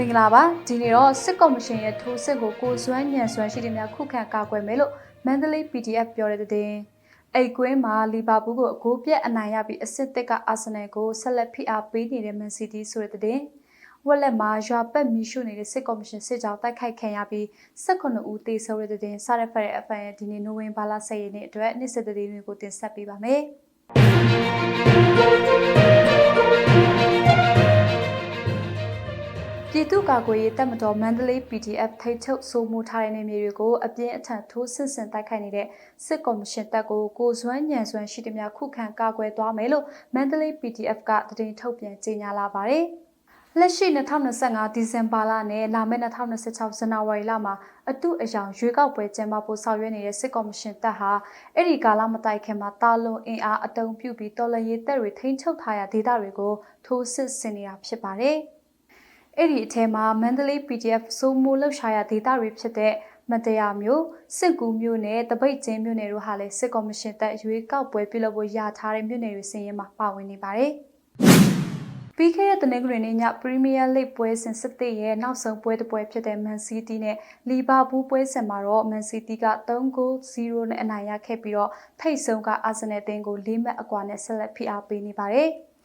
မင်္ဂလာပါဒီနေ့တော့စစ်ကော်မရှင်ရဲ့ထိုးစစ်ကိုကိုစွမ်းညံစွမ်းရှိတဲ့များခုခံကာကွယ်မယ်လို့မန္တလေး PDF ပြောတဲ့တဲ့အိတ်ကွင်းမှာလီဗာပူးကိုအကိုပြက်အနိုင်ရပြီးအစစ်တစ်ကအာဆင်နယ်ကိုဆက်လက်ဖိအားပေးနေတဲ့မန်စီးတီးဆိုတဲ့တဲ့ဝက်လက်မှာရွာပက်မီရှုနေတဲ့စစ်ကော်မရှင်စစ်ကြောင်းတိုက်ခိုက်ခံရပြီး18ဦးသေဆုံးတဲ့တဲ့စားရဖက်ရဲ့အဖန်ရဲ့ဒီနေ့နိုဝင်ဘာလ10ရက်နေ့အတွက်နေ့စစ်တဲ့တွေကိုတင်ဆက်ပေးပါမယ် ပြည်သူ့ကာကွယ်ရေးတပ်မတော်မန္တလေး PDF ထိတ်ချုပ်စိုးမိုးထားတဲ့နေမြေတွေကိုအပြင်းအထန်ထိုးစစ်ဆင်တိုက်ခိုက်နေတဲ့စစ်ကော်မရှင်တပ်ကိုကိုစွမ်းညံစွမ်းရှိသမျှခုခံကာကွယ်သွားမယ်လို့မန္တလေး PDF ကတည်င်းထုတ်ပြန်ကြေညာလာပါတယ်။လက်ရှိ2025ဒီဇင်ဘာလနဲ့လာမယ့်2026ဇန်နဝါရီလမှာအတုအယောင်ရွေးကောက်ပွဲကျင်းပဖို့ဆောင်ရွက်နေတဲ့စစ်ကော်မရှင်တပ်ဟာအဲ့ဒီကာလမတိုင်ခင်မှာတာလွန်အင်အားအတုံးပြုပြီးတော်လှန်ရေးတပ်တွေထိန်းချုပ်ထားရဒေသတွေကိုထိုးစစ်ဆင်နေတာဖြစ်ပါတယ်။ အဲ့ဒီအထဲမှာမန္တလေး PDF စိုးမိုးလှုပ်ရှားရဒေသတွေဖြစ်တဲ့မတရားမျိုးစစ်ကူမျိုးနဲ့တပိတ်ချင်းမျိုးနယ်တို့ဟာလည်းစစ်ကော်မရှင်တပ်ရွေးကောက်ပွဲပြုလုပ်ဖို့ရထားတဲ့မျိုးနယ်တွေစီးရင်မှာပါဝင်နေပါတယ်။ပြီးခဲ့တဲ့တနင်္ဂနွေနေ့ညပရီးမီးယားလိဂ်ပွဲစဉ်စစ်သေးရဲ့နောက်ဆုံးပွဲတစ်ပွဲဖြစ်တဲ့မန်စီးတီးနဲ့လီဗာပူးပွဲစဉ်မှာတော့မန်စီးတီးက3-0နဲ့အနိုင်ရခဲ့ပြီးတော့ထိတ်ဆုံးကအာဆင်နယ်တင်းကို၄မှတ်အကွာနဲ့ဆက်လက်ဖိအားပေးနေပါတယ်။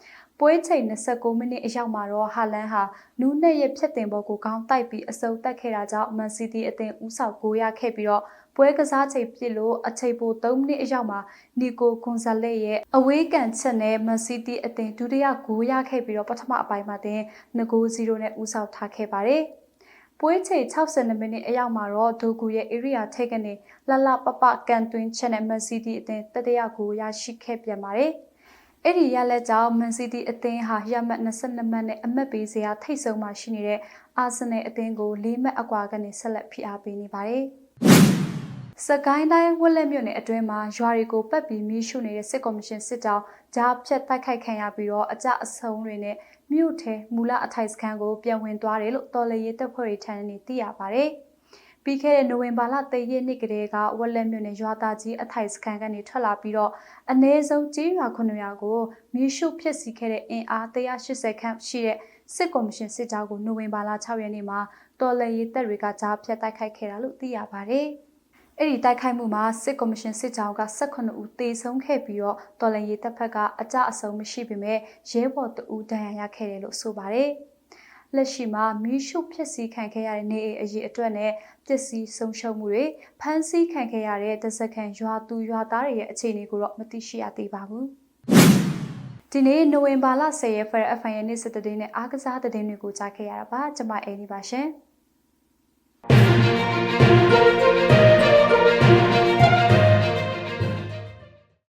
ပွဲချိန်29မိနစ်အရောက်မှာတော့ဟာလန်ဟာနူးနဲ့ရဲ့ဖြတ်တင်ပေါ်ကိုကောင်းတိုက်ပြီးအစုံတက်ခဲ့တာကြောင့်မန်စီးတီးအသင်းဦးဆောင်ကိုရခဲ့ပြီးတော့ပွဲကစားချိန်ပြစ်လို့အချိန်ပို3မိနစ်အရောက်မှာနီကိုကွန်ဆာလက်ရဲ့အဝေးကန်ချက်နဲ့မန်စီးတီးအသင်းဒုတိယဂိုးရခဲ့ပြီးတော့ပထမအပိုင်းမှာတင်2-0နဲ့ဦးဆောင်ထားခဲ့ပါတယ်။ပွဲချိန်62မိနစ်အရောက်မှာတော့ဒိုကူရဲ့ area ထိတ်ကနေလလပပကန်တွင်းချက်နဲ့မန်စီးတီးအသင်းတတိယဂိုးရရှိခဲ့ပြန်ပါတယ်။ အဲ့ဒီရလက်ကြောင့်မန်စီးတီးအသင်းဟာရမှတ်22မှတ်နဲ့အမှတ်ပေးစရာထိတ်ဆုံးမှရှိနေတဲ့အာဆင်နယ်အသင်းကို၄မှတ်အကွာကနေဆက်လက်ဖိအားပေးနေပါတယ်။စကိုင်းတိုင်းဝက်လက်မြို့နယ်အတွင်းမှာရွာတွေကိုပတ်ပြီးမီးရှို့နေတဲ့စစ်ကော်မရှင်စစ်ကြောင်းကြားဖြတ်တိုက်ခိုက်ခံရပြီးတော့အကြအဆုံးတွေနဲ့မြို့ထဲမူလအထိုက်စခန်းကိုပြန်ဝင်သွားတယ်လို့တော်လရေးတပ်ဖွဲ့တွေထံကနေသိရပါတယ်။ ပြီးခဲ့တဲ့နိုဝင်ဘာလ3ရက်နေ့ကတည်းကဝက်လက်မြို့နယ်ရွာသားကြီးအထိုက်စခန်းကနေထွက်လာပြီးတော့အ ਨੇ ဆုံးကြီးရွာ900ကိုမြေရှုဖြစ်စီခဲ့တဲ့အင်အား180ခန့်ရှိတဲ့စစ်ကော်မရှင်စစ်ကြောင်းကိုနိုဝင်ဘာလ6ရက်နေ့မှာတော်လှန်ရေးတပ်တွေကကြားဖြတ်တိုက်ခိုက်ခဲ့တာလို့သိရပါတယ်။အဲ့ဒီတိုက်ခိုက်မှုမှာစစ်ကော်မရှင်စစ်ကြောင်းက18ဦးသေဆုံးခဲ့ပြီးတော့တော်လှန်ရေးတပ်ဖက်ကအကြအဆုံးမရှိပေမဲ့ရဲဘော်တအူဒဏ်ရာရခဲ့တယ်လို့ဆိုပါတယ်။ လက်ရှိမှာမီးရှို့ဖြစ်စီခံခဲ့ရတဲ့နေအိမ်အရေးအတွက်နဲ့ပစ္စည်းဆုံးရှုံးမှုတွေဖမ်းဆီးခံခဲ့ရတဲ့တစကန်ရွာသူရွာသားတွေရဲ့အခြေအနေကိုတော့မသိရှိရသေးပါဘူး။ဒီနေ့နိုဝင်ဘာလ10ရက် FFN ရဲ့နေ့စတဲ့တဲ့နဲ့အားကစားတဲ့တွေကိုကြားခဲ့ရတာပါကျွန်မအိမ်နေပါရှင်။